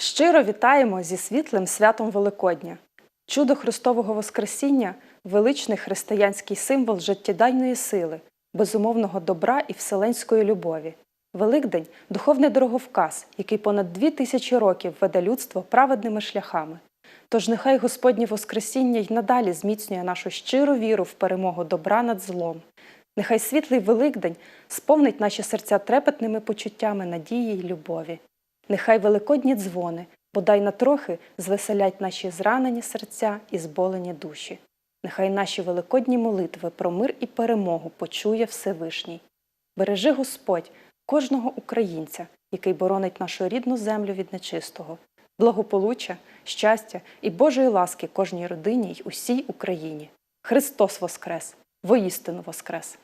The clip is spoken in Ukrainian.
Щиро вітаємо зі світлим святом Великодня. Чудо Христового Воскресіння величний християнський символ життєдайної сили, безумовного добра і вселенської любові. Великдень духовний дороговказ, який понад дві тисячі років веде людство праведними шляхами. Тож нехай Господнє Воскресіння й надалі зміцнює нашу щиру віру в перемогу добра над злом. Нехай світлий Великдень сповнить наші серця трепетними почуттями надії й любові. Нехай великодні дзвони, бодай на трохи звеселять наші зранені серця і зболені душі. Нехай наші великодні молитви про мир і перемогу почує Всевишній. Бережи Господь кожного українця, який боронить нашу рідну землю від нечистого, благополуччя, щастя і Божої ласки кожній родині й усій Україні. Христос Воскрес! Воістину Воскрес!